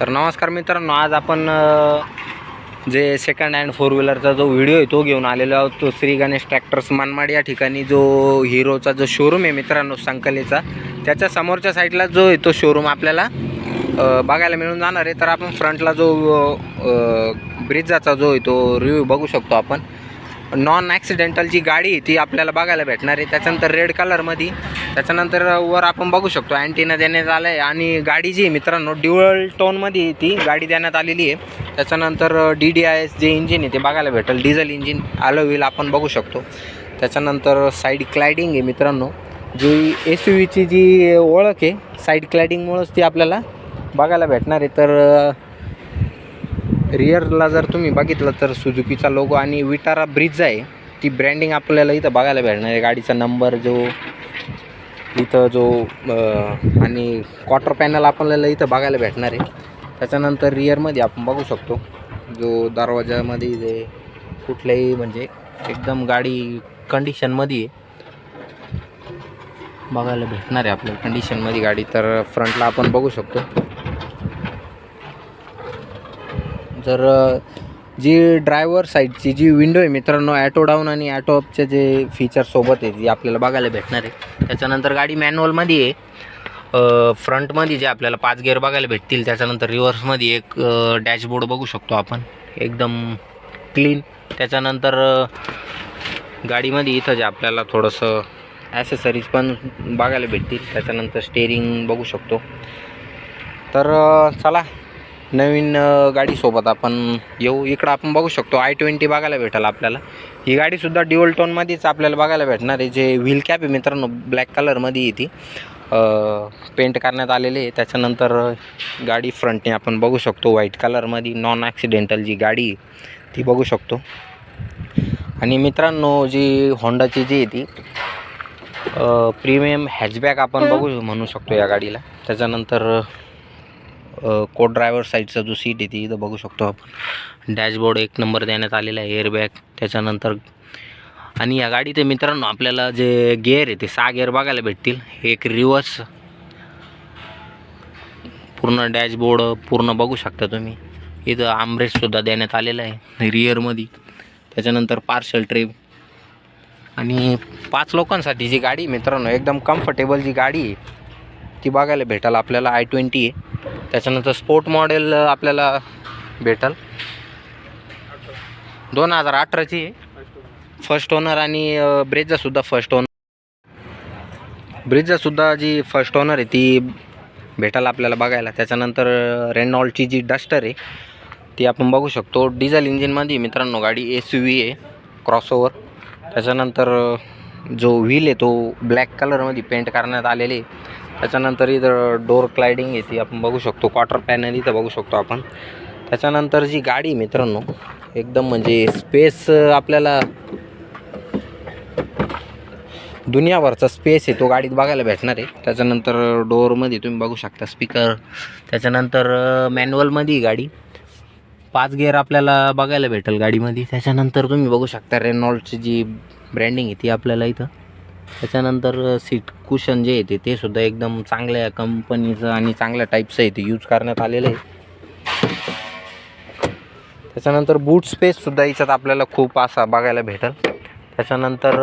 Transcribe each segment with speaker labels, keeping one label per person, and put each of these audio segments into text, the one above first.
Speaker 1: तर नमस्कार मित्रांनो आज आपण जे सेकंड हँड फोर व्हीलरचा जो व्हिडिओ आहे तो घेऊन आलेलो आहोत. तो श्री गणेश ट्रॅक्टर्स मनमाड या ठिकाणी जो हिरोचा जो शोरूम आहे मित्रांनो संकलेचा. त्याच्या समोरच्या साईडला जो आहे तो शोरूम आपल्याला बघायला मिळून जाणार आहे. तर आपण फ्रंटला जो ब्रिजाचा जो आहे तो रिव्ह्यू बघू शकतो आपण. नॉन ॲक्सिडेंटल जी गाडी आहे ती आपल्याला बघायला भेटणार आहे. त्याच्यानंतर रेड कलरमध्ये त्याच्यानंतर वर आपण बघू शकतो अँटीना देण्यात आलं आहे आणि गाडी जी आहे मित्रांनो ड्युअल टोनमध्ये आहे ती गाडी देण्यात आलेली आहे. त्याच्यानंतर डी डी आय एस जे इंजिन आहे ते बघायला भेटेल. डिझेल इंजिन आलो होईल आपण बघू शकतो. त्याच्यानंतर साईड क्लायडिंग आहे मित्रांनो. जी एस यू व्हीची जी ओळख आहे साईड क्लायडिंगमुळंच ती आपल्याला बघायला भेटणार आहे. तर रिअरला जर तुम्ही बघितलं तर सुजुकीचा लोगो आणि विटारा ब्रिज आहे. ती ब्रँडिंग आपल्याला इथं बघायला भेटणार आहे. गाडीचा नंबर जो इथं जो आणि क्वार्टर पॅनल आपल्याला इथं बघायला भेटणार आहे. त्याच्यानंतर रिअरमध्ये आपण बघू शकतो. जो दरवाजामध्ये जे कुठल्याही म्हणजे एकदम गाडी कंडिशनमध्ये आहे. बघायला भेटणार आहे आपल्याला कंडिशनमध्ये गाडी. तर फ्रंटला आपण बघू शकतो. जर जी ड्रायव्हर साईडची जी विंडो आहे मित्रांनो ॲटो डाऊन आणि ॲटो अपचे जे फीचरसोबत आहे जी आपल्याला बघायला भेटणार आहे. त्याच्यानंतर गाडी मॅन्युअलमध्ये आहे. फ्रंटमध्ये जे आपल्याला पाच गेअर बघायला भेटतील त्याच्यानंतर रिव्हर्समध्ये एक डॅशबोर्ड बघू शकतो आपण. एकदम क्लीन त्याच्यानंतर गाडीमध्ये इथं जे आपल्याला थोडंसं ॲसेसरीज पण बघायला भेटतील. त्याच्यानंतर स्टेअरिंग बघू शकतो. तर चला नवीन गाडीसोबत आपण येऊ. इकडं आपण बघू शकतो आय ट्वेंटी बघायला भेटेल आपल्याला. ही गाडीसुद्धा ड्युअल टोनमध्येच आपल्याला बघायला भेटणार आहे. जे व्हील कॅप आहे मित्रांनो ब्लॅक कलरमध्ये आहे ती पेंट करण्यात आलेली आहे. त्याच्यानंतर गाडी फ्रंटने आपण बघू शकतो. व्हाईट कलरमध्ये नॉन ॲक्सिडेंटल जी गाडी ती बघू शकतो. आणि मित्रांनो जी होंडाची जी आहे ती प्रीमियम हॅचबॅक आपण बघू म्हणू शकतो या गाडीला. त्याच्यानंतर को ड्रायव्हर साईडचा जो सीट आहे ती इथं बघू शकतो आपण. डॅशबोर्ड एक नंबर देण्यात आलेला आहे एअरबॅग त्याच्यानंतर आणि या गाडीचे मित्रांनो आपल्याला जे गेअर आहे ते सहा गेअर बघायला भेटतील. एक रिवर्स पूर्ण डॅशबोर्ड पूर्ण बघू शकता तुम्ही. इथं आमरेजसुद्धा देण्यात आलेलं आहे रिअरमध्ये त्याच्यानंतर पार्सल ट्रेप आणि पाच लोकांसाठी जी गाडी मित्रांनो एकदम कम्फर्टेबल जी गाडी आहे ती बघायला भेटाल आपल्याला आय ट्वेंटी आहे. त्याच्यानंतर स्पोर्ट मॉडेल आपल्याला भेटल. दोन हजार अठराची. आहे फर्स्ट ओनर आणि ब्रेजचासुद्धा फर्स्ट ओनर ब्रिजचासुद्धा जी फर्स्ट ओनर आहे ती भेटायला आपल्याला बघायला. त्याच्यानंतर रेनॉल्टची जी डस्टर आहे ती आपण बघू शकतो. डिझेल इंजिनमध्ये मित्रांनो गाडी एस यू व्ही आहे क्रॉसओवर त्याच्यानंतर जो व्हील आहे तो ब्लॅक कलरमध्ये पेंट करण्यात आलेले त्याच्यानंतर इथं डोर क्लायडिंग येते ती आपण बघू शकतो. क्वार्टर पॅनल इथं बघू शकतो आपण. त्याच्यानंतर जी गाडी मित्रांनो एकदम म्हणजे स्पेस आपल्याला दुनियाभरचा स्पेस आहे. तो गाडीत बघायला भेटणार आहे. त्याच्यानंतर डोअरमध्ये तुम्ही बघू शकता स्पीकर त्याच्यानंतर मॅन्युअलमध्ये गाडी. पाच गिअर आपल्याला बघायला भेटेल गाडीमध्ये. त्याच्यानंतर तुम्ही बघू शकता रेनॉल्डची जी ब्रँडिंग आहे ती आपल्याला इथं. त्याच्यानंतर सीट कुशन जे येते ते सुद्धा एकदम चांगल्या कंपनीचं आणि चांगल्या टाईपचं आहे ते यूज करण्यात आलेलं आहे. त्याच्यानंतर बूट स्पेससुद्धा याच्यात आपल्याला खूप असा बघायला भेटेल. त्याच्यानंतर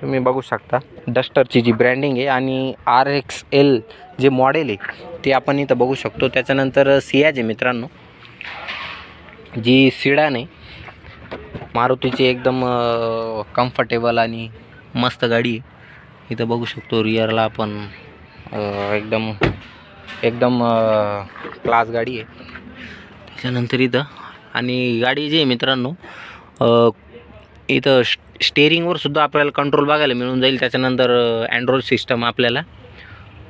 Speaker 1: तुम्ही बघू शकता डस्टरची जी ब्रँडिंग आहे आणि आर एक्स एल जे मॉडेल आहे ते आपण इथं बघू शकतो. त्याच्यानंतर सियाज आहे मित्रांनो जी सिडान आहे मारुतीची एकदम कम्फर्टेबल आणि मस्त गाडी आहे. इथं बघू शकतो रिअरला आपण एकदम एकदम क्लास गाडी आहे. त्याच्यानंतर इथं आणि गाडी जी आहे मित्रांनो इथं स्टेरिंगवर सुद्धा आपल्याला कंट्रोल बघायला मिळून जाईल. त्याच्यानंतर अँड्रॉइड सिस्टम आपल्याला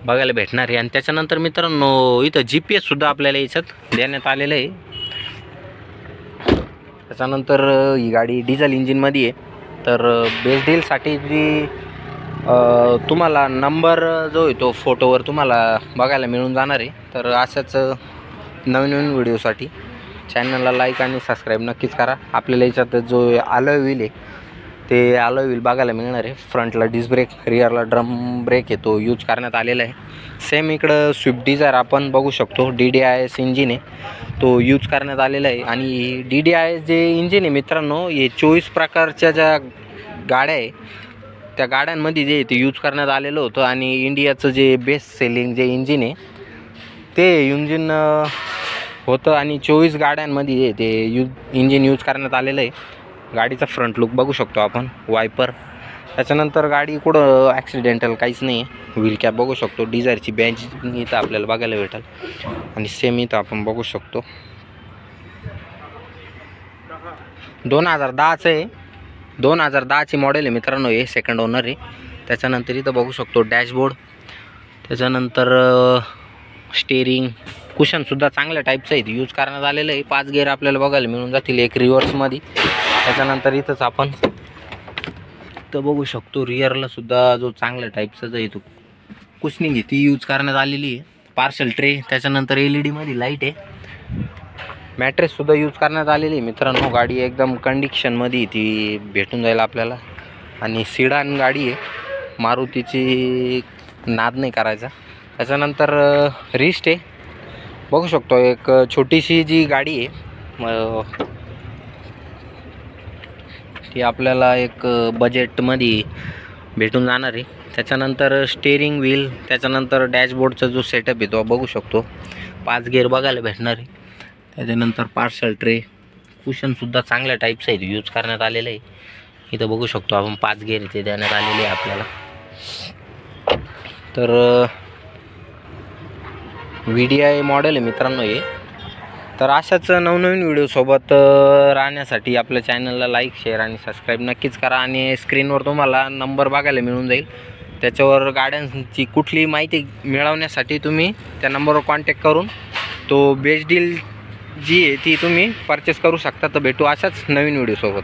Speaker 1: बघायला भेटणार आहे. आणि त्याच्यानंतर मित्रांनो इथं जी पी एससुद्धा आपल्याला याच्यात देण्यात आलेलं आहे. त्याच्यानंतर ही गाडी डिझेल इंजिनमध्ये आहे. तर बेस्ट डीलसाठी जी तुम्हाला नंबर जो आहे तो फोटोवर तुम्हाला बघायला मिळून जाणार आहे. तर अशाच नवीन नवीन व्हिडिओसाठी चॅनलला लाईक आणि सबस्क्राईब नक्कीच करा. आपल्याला याच्यात जो आलोय व्हील आहे ते आलोय व्हील बघायला मिळणार आहे. फ्रंटला डिस्क ब्रेक रिअरला ड्रम ब्रेक आहे तो यूज करण्यात आलेला आहे. सेम इकडं स्विफ्ट डिझायर आपण बघू शकतो. D D I S engine आहे. तो यूज करण्यात आलेला आहे. आणि डी डी आय जे इंजिन आहे मित्रांनो हे चोवीस प्रकारच्या ज्या गाड्या आहे त्या गाड्यांमध्ये जे ते यूज करण्यात आलेलं होतं. आणि इंडियाचं जे बेस्ट सेलिंग जे इंजिन आहे ते इंजिन होतं. आणि चोवीस गाड्यांमध्ये जे ते यूज इंजिन यूज करण्यात आलेलं आहे. गाडीचा फ्रंट लुक बघू शकतो आपण. वायपर त्याच्यानंतर गाडी कुठं ॲक्सिडेंटल काहीच नाही आहे व्हील कॅप बघू शकतो. डिझायरची बँच इथं आपल्याला बघायला भेटेल. आणि सेम इथं आपण बघू शकतो. दोन हजार दहाचं आहे. दोन हजार दहाची मॉडेल आहे मित्रांनो हे सेकंड ओनर आहे. त्याच्यानंतर इथं बघू शकतो डॅशबोर्ड त्याच्यानंतर स्टेरिंग कुशनसुद्धा चांगल्या टाईपचं आहे. यूज करण्यात आलेलं आहे. पाच गेअर आपल्याला बघायला मिळून जातील एक रिव्हर्समध्ये त्याच्यानंतर इथंच आपण तर बघू शकतो रिअरला सुद्धा जो चांगल्या टाईपचा जो येतो कुशनिंग आहे ती यूज करण्यात आलेली आहे. पार्सल ट्रे त्याच्यानंतर एल ई डीमध्ये लाइट आहे. मॅट्रेससुद्धा यूज करण्यात आलेली आहे मित्रांनो. गाडी एकदम कंडिशनमध्ये ती भेटून जाईल आपल्याला. आणि सिडान गाडी आहे. मारुतीची नाद नाही करायचा. त्याच्यानंतर रिस्ट आहे. बघू शकतो एक छोटीशी जी गाडी आहे ती आपल्याला एक बजेटमध्ये भेटून जाणार आहे. त्याच्यानंतर स्टेअरिंग व्हील त्याच्यानंतर डॅशबोर्डचा जो सेटअप आहे तो बघू शकतो. पाच गेअर बघायला भेटणार आहे. त्याच्यानंतर पार्सल ट्रे कुशनसुद्धा चांगल्या टाईपचं आहे यूज करण्यात आलेलं आहे. इथं बघू शकतो आपण पाच गेअर इथे देण्यात आलेले आहे आपल्याला. तर व्ही डी आय मॉडेल आहे मित्रांनो हे. तर अशाच नवनवीन व्हिडिओसोबत राहण्यासाठी आपल्या चॅनलला लाईक शेअर आणि सबस्क्राईब नक्कीच करा आणि स्क्रीनवर तुम्हाला नंबर बघायला मिळून जाईल. त्याच्यावर गाड्यांची कुठली माहिती मिळवण्यासाठी तुम्ही त्या नंबरवर कॉन्टॅक्ट करून तो बेस्ट डील जी आहे ती तुम्ही परचेस करू शकता. तर भेटू अशाच नवीन व्हिडिओसोबत